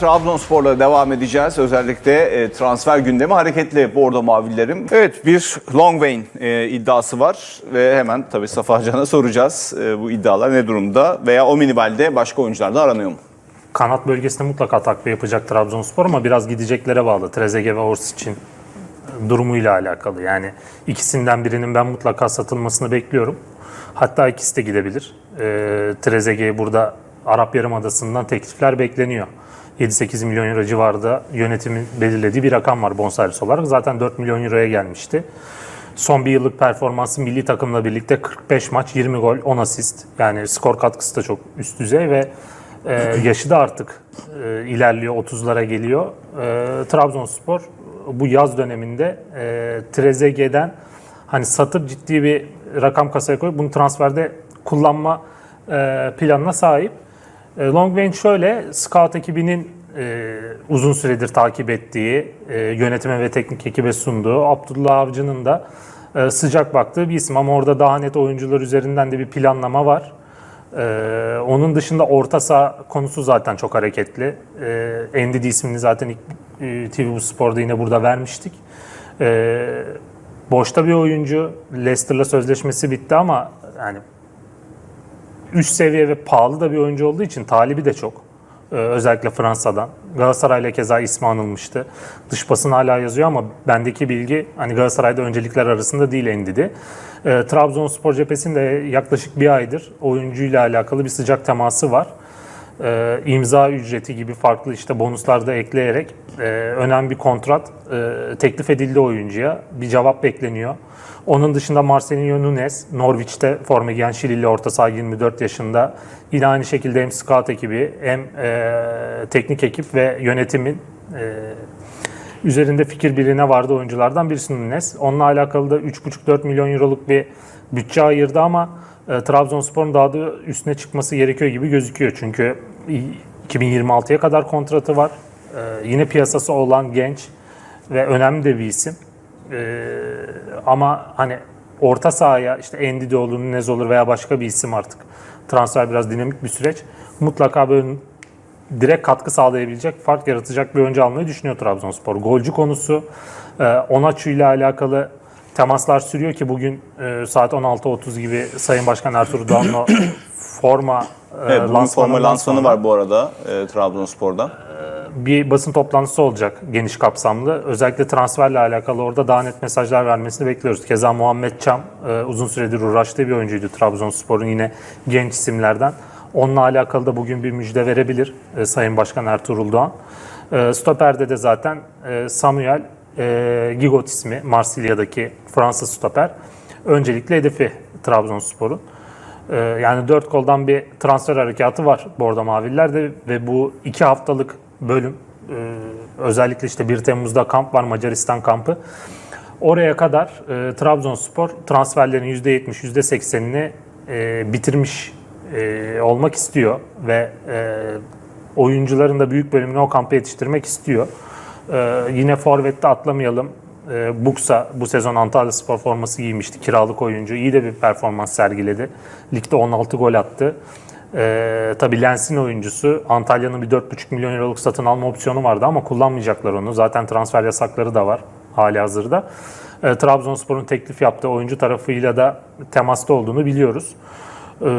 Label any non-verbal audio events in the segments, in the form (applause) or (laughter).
Trabzonspor'la devam edeceğiz. Özellikle e, transfer gündemi hareketli Bordo Mavillerim. Evet bir Longvein e, iddiası var ve hemen tabii Safa Can'a soracağız. E, bu iddialar ne durumda veya o minibalde başka oyuncular da aranıyor mu? Kanat bölgesinde mutlaka takviye yapacak Trabzonspor ama biraz gideceklere bağlı. Trezeguet ve Orsic için durumuyla alakalı. Yani ikisinden birinin ben mutlaka satılmasını bekliyorum. Hatta ikisi de gidebilir. E, Trezeguet burada Arap Yarımadası'ndan teklifler bekleniyor. 7-8 milyon euro civarında yönetimin belirlediği bir rakam var bonservis olarak. Zaten 4 milyon euroya gelmişti. Son bir yıllık performansı milli takımla birlikte 45 maç, 20 gol, 10 asist. Yani skor katkısı da çok üst düzey ve e, (clears throat) yaşı da artık e, ilerliyor, 30'lara geliyor. E, Trabzonspor bu yaz döneminde e, Trezeguet'den hani satıp ciddi bir rakam kasaya koyup bunu transferde kullanma e, planına sahip. E, Long range şöyle, scout ekibinin e, uzun süredir takip ettiği, e, yönetime ve teknik ekibe sunduğu, Abdullah Avcı'nın da e, sıcak baktığı bir isim. Ama orada daha net oyuncular üzerinden de bir planlama var. E, onun dışında orta saha konusu zaten çok hareketli. E, Ndidi ismini zaten ilk e, TV Bu Spor'da yine burada vermiştik. E, boşta bir oyuncu. Leicester'la sözleşmesi bitti ama yani üst seviye ve pahalı da bir oyuncu olduğu için talibi de çok. Ee, özellikle Fransa'dan. Galatasaray'la keza ismi anılmıştı. Dış basın hala yazıyor ama bendeki bilgi hani Galatasaray'da öncelikler arasında değil Endidi. Ee, Trabzonspor cephesinde yaklaşık bir aydır oyuncuyla alakalı bir sıcak teması var. Ee, imza ücreti gibi farklı işte bonuslar da ekleyerek e, önemli bir kontrat e, teklif edildi oyuncuya. Bir cevap bekleniyor. Onun dışında Marcelinho Nunes, Norwich'te forma giyen Şilili orta saha 24 yaşında. Yine aynı şekilde hem scout ekibi hem e, teknik ekip ve yönetimin e, üzerinde fikir birliğine vardı oyunculardan birisi Nunes. Onunla alakalı da 3,5-4 milyon euroluk bir bütçe ayırdı ama e, Trabzonspor'un daha da üstüne çıkması gerekiyor gibi gözüküyor. Çünkü 2026'ya kadar kontratı var. E, yine piyasası olan genç ve önemli de bir isim. Ee, ama hani orta sahaya işte Ndidi olur, Nunez olur veya başka bir isim artık. Transfer biraz dinamik bir süreç. Mutlaka böyle direkt katkı sağlayabilecek, fark yaratacak bir oyuncu almayı düşünüyor Trabzonspor. Golcü konusu, e, Onaçu ile alakalı temaslar sürüyor ki bugün e, saat 16.30 gibi Sayın Başkan Ertuğrul Doğan'la (coughs) forma e, Evet, bugün forma lansmanı var bu arada e, Trabzonspor'da. Bir basın toplantısı olacak geniş kapsamlı. Özellikle transferle alakalı orada daha net mesajlar vermesini bekliyoruz. Keza Muhammed Çam e, uzun süredir uğraştığı bir oyuncuydu Trabzonspor'un yine genç isimlerden. Onunla alakalı da bugün bir müjde verebilir e, Sayın Başkan Ertuğrul Doğan. E, Stoper'de de zaten Samuel Gigot ismi Marsilya'daki Fransız stoper. Öncelikle hedefi Trabzonspor'un. Yani dört koldan bir transfer harekatı var Bordo Mavillerde ve bu iki haftalık bölüm e, özellikle işte 1 Temmuz'da kamp var Macaristan kampı. Oraya kadar e, Trabzonspor transferlerin %70, %80'ini e, bitirmiş e, olmak istiyor ve e, oyuncuların da büyük bölümünü o kampa yetiştirmek istiyor. E, yine Forvet'te atlamayalım. E, Buksa bu sezon Antalya Spor forması giymişti. Kiralık oyuncu. İyi de bir performans sergiledi. Ligde 16 gol attı. E, tabii Lens'in oyuncusu. Antalya'nın bir 4,5 milyon euroluk satın alma opsiyonu vardı ama kullanmayacaklar onu. Zaten transfer yasakları da var hali hazırda. E, Trabzonspor'un teklif yaptığı oyuncu tarafıyla da temasta olduğunu biliyoruz. E,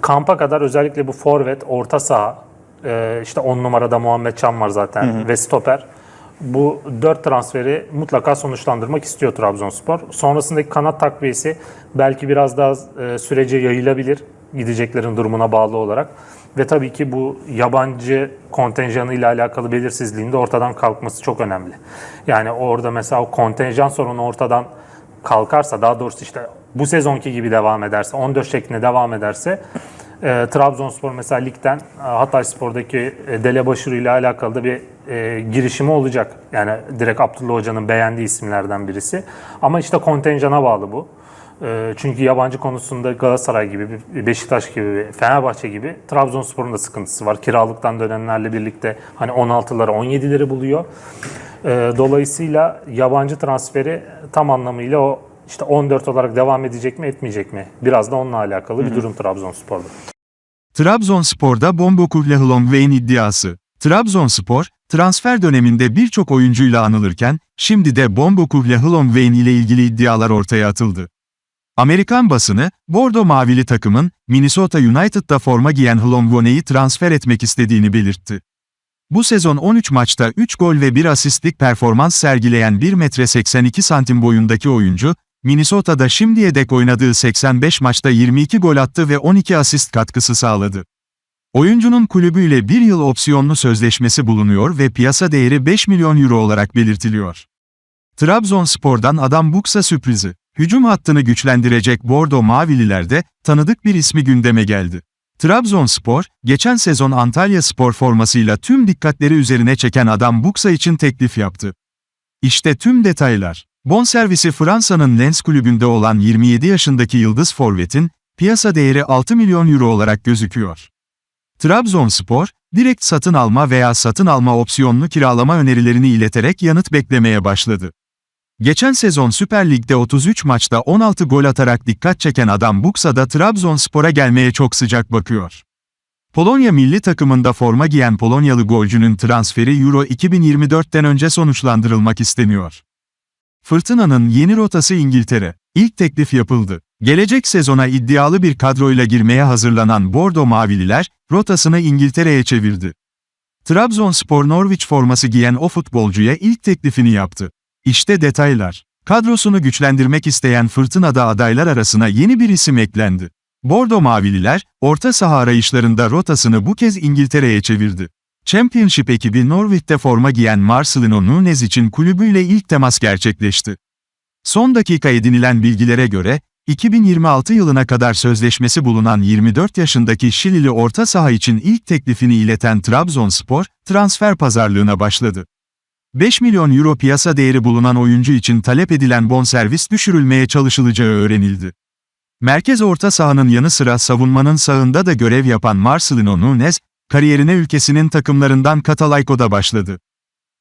kampa kadar özellikle bu forvet, orta saha, e, işte 10 numarada Muhammed Çam var zaten ve stoper. Bu dört transferi mutlaka sonuçlandırmak istiyor Trabzonspor. Sonrasındaki kanat takviyesi belki biraz daha e, sürece yayılabilir gideceklerin durumuna bağlı olarak. Ve tabii ki bu yabancı kontenjanı ile alakalı belirsizliğin de ortadan kalkması çok önemli. Yani orada mesela o kontenjan sorunu ortadan kalkarsa daha doğrusu işte bu sezonki gibi devam ederse 14 şeklinde devam ederse e, Trabzonspor mesela ligden e, Hatay Spor'daki e, Dele Başarı ile alakalı da bir e, girişimi olacak. Yani direkt Abdullah Hoca'nın beğendiği isimlerden birisi. Ama işte kontenjana bağlı bu. E, çünkü yabancı konusunda Galatasaray gibi, Beşiktaş gibi, Fenerbahçe gibi Trabzonspor'un da sıkıntısı var. Kiralıktan dönenlerle birlikte hani 16'ları 17'leri buluyor. E, dolayısıyla yabancı transferi tam anlamıyla o işte 14 olarak devam edecek mi etmeyecek mi? Biraz da onunla alakalı bir durum Trabzonspor'da. Trabzonspor'da Bomboku Hlongwen iddiası. Trabzonspor, transfer döneminde birçok oyuncuyla anılırken, şimdi de Bomboku Hlongwen ile ilgili iddialar ortaya atıldı. Amerikan basını, Bordo Mavili takımın, Minnesota United'da forma giyen Hlongwen'i transfer etmek istediğini belirtti. Bu sezon 13 maçta 3 gol ve 1 asistlik performans sergileyen 1 metre 82 santim boyundaki oyuncu, Minnesota'da şimdiye dek oynadığı 85 maçta 22 gol attı ve 12 asist katkısı sağladı. Oyuncunun kulübüyle bir yıl opsiyonlu sözleşmesi bulunuyor ve piyasa değeri 5 milyon euro olarak belirtiliyor. Trabzonspor'dan Adam Buksa sürprizi. Hücum hattını güçlendirecek Bordo Mavililerde tanıdık bir ismi gündeme geldi. Trabzonspor, geçen sezon Antalya Spor formasıyla tüm dikkatleri üzerine çeken Adam Buksa için teklif yaptı. İşte tüm detaylar. Bonservisi Fransa'nın Lens kulübünde olan 27 yaşındaki Yıldız Forvet'in, piyasa değeri 6 milyon euro olarak gözüküyor. Trabzonspor, direkt satın alma veya satın alma opsiyonlu kiralama önerilerini ileterek yanıt beklemeye başladı. Geçen sezon Süper Lig'de 33 maçta 16 gol atarak dikkat çeken adam Buksa'da Trabzonspor'a gelmeye çok sıcak bakıyor. Polonya milli takımında forma giyen Polonyalı golcünün transferi Euro 2024'ten önce sonuçlandırılmak isteniyor. Fırtına'nın yeni rotası İngiltere. İlk teklif yapıldı. Gelecek sezona iddialı bir kadroyla girmeye hazırlanan Bordo Mavililer, rotasını İngiltere'ye çevirdi. Trabzonspor Norwich forması giyen o futbolcuya ilk teklifini yaptı. İşte detaylar. Kadrosunu güçlendirmek isteyen Fırtına'da adaylar arasına yeni bir isim eklendi. Bordo Mavililer, orta saha arayışlarında rotasını bu kez İngiltere'ye çevirdi. Championship ekibi Norwich'te forma giyen Marcelino Nunes için kulübüyle ilk temas gerçekleşti. Son dakika edinilen bilgilere göre, 2026 yılına kadar sözleşmesi bulunan 24 yaşındaki Şilili orta saha için ilk teklifini ileten Trabzonspor, transfer pazarlığına başladı. 5 milyon euro piyasa değeri bulunan oyuncu için talep edilen bonservis düşürülmeye çalışılacağı öğrenildi. Merkez orta sahanın yanı sıra savunmanın sağında da görev yapan Marcelino Nunes, kariyerine ülkesinin takımlarından Katalayko'da başladı.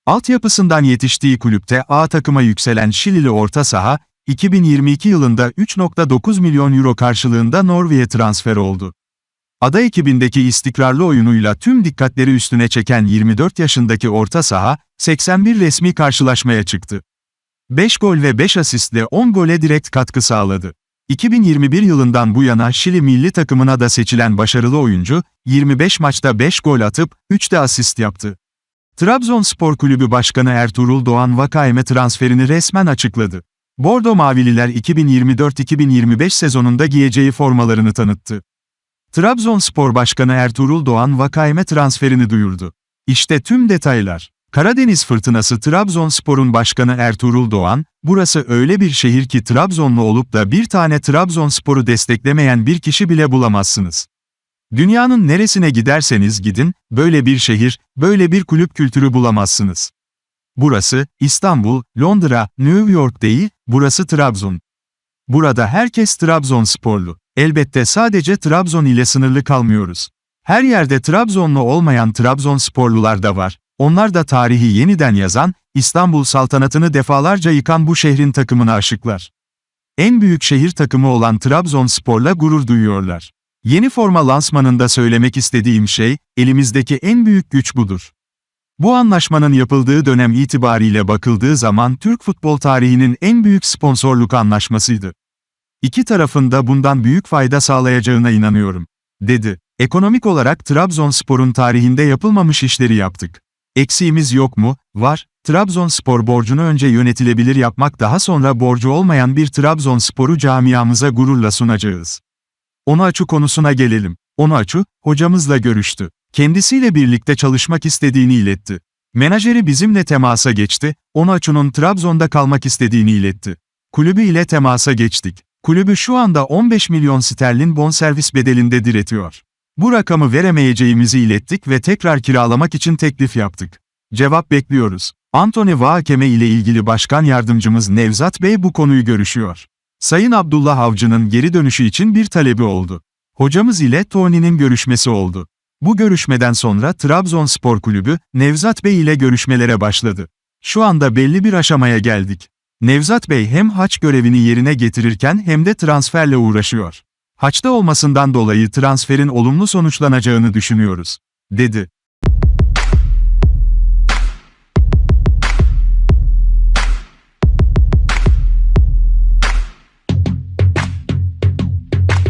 Altyapısından yetiştiği kulüpte A takıma yükselen Şilili orta saha, 2022 yılında 3.9 milyon euro karşılığında Norveç'e transfer oldu. Ada ekibindeki istikrarlı oyunuyla tüm dikkatleri üstüne çeken 24 yaşındaki orta saha, 81 resmi karşılaşmaya çıktı. 5 gol ve 5 asistle 10 gole direkt katkı sağladı. 2021 yılından bu yana Şili milli takımına da seçilen başarılı oyuncu, 25 maçta 5 gol atıp 3 de asist yaptı. Trabzonspor Kulübü Başkanı Ertuğrul Doğan Vakayeme transferini resmen açıkladı. Bordo Mavililer 2024-2025 sezonunda giyeceği formalarını tanıttı. Trabzonspor Başkanı Ertuğrul Doğan Vakayeme transferini duyurdu. İşte tüm detaylar. Karadeniz Fırtınası Trabzonspor'un başkanı Ertuğrul Doğan, burası öyle bir şehir ki Trabzonlu olup da bir tane Trabzonspor'u desteklemeyen bir kişi bile bulamazsınız. Dünyanın neresine giderseniz gidin, böyle bir şehir, böyle bir kulüp kültürü bulamazsınız. Burası, İstanbul, Londra, New York değil, burası Trabzon. Burada herkes Trabzonsporlu. Elbette sadece Trabzon ile sınırlı kalmıyoruz. Her yerde Trabzonlu olmayan Trabzonsporlular da var. Onlar da tarihi yeniden yazan, İstanbul saltanatını defalarca yıkan bu şehrin takımına aşıklar. En büyük şehir takımı olan Trabzonspor'la gurur duyuyorlar. Yeni forma lansmanında söylemek istediğim şey, elimizdeki en büyük güç budur. Bu anlaşmanın yapıldığı dönem itibariyle bakıldığı zaman Türk futbol tarihinin en büyük sponsorluk anlaşmasıydı. İki tarafın da bundan büyük fayda sağlayacağına inanıyorum, dedi. Ekonomik olarak Trabzonspor'un tarihinde yapılmamış işleri yaptık. Eksiğimiz yok mu? Var. Trabzonspor borcunu önce yönetilebilir yapmak daha sonra borcu olmayan bir Trabzonspor'u camiamıza gururla sunacağız. Onuaçu konusuna gelelim. Onuaçu, hocamızla görüştü. Kendisiyle birlikte çalışmak istediğini iletti. Menajeri bizimle temasa geçti, Onuaçu'nun Trabzon'da kalmak istediğini iletti. Kulübü ile temasa geçtik. Kulübü şu anda 15 milyon sterlin bonservis bedelinde diretiyor. Bu rakamı veremeyeceğimizi ilettik ve tekrar kiralamak için teklif yaptık. Cevap bekliyoruz. Anthony Vaakeme ile ilgili Başkan Yardımcımız Nevzat Bey bu konuyu görüşüyor. Sayın Abdullah Avcı'nın geri dönüşü için bir talebi oldu. Hocamız ile Tony'nin görüşmesi oldu. Bu görüşmeden sonra Trabzonspor Kulübü, Nevzat Bey ile görüşmelere başladı. Şu anda belli bir aşamaya geldik. Nevzat Bey hem haç görevini yerine getirirken hem de transferle uğraşıyor. Haçta olmasından dolayı transferin olumlu sonuçlanacağını düşünüyoruz, dedi.